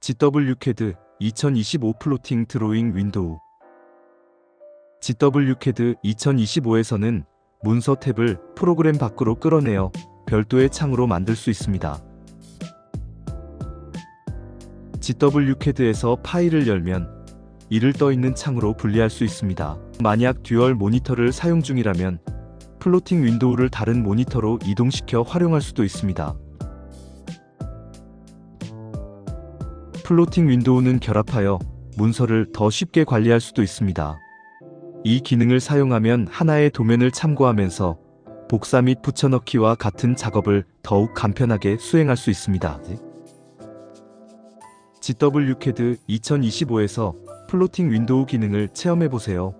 GW CAD 2025 플로팅 드로잉 윈도우 GW CAD 2025에서는 문서 탭을 프로그램 밖으로 끌어내어 별도의 창으로 만들 수 있습니다. GW CAD에서 파일을 열면 이를 떠 있는 창으로 분리할 수 있습니다. 만약 듀얼 모니터를 사용 중이라면 플로팅 윈도우를 다른 모니터로 이동시켜 활용할 수도 있습니다. 플로팅 윈도우는 결합하여 문서를 더 쉽게 관리할 수도 있습니다. 이 기능을 사용하면 하나의 도면을 참고하면서 복사 및 붙여넣기와 같은 작업을 더욱 간편하게 수행할 수 있습니다. GW CAD 2025에서 플로팅 윈도우 기능을 체험해 보세요.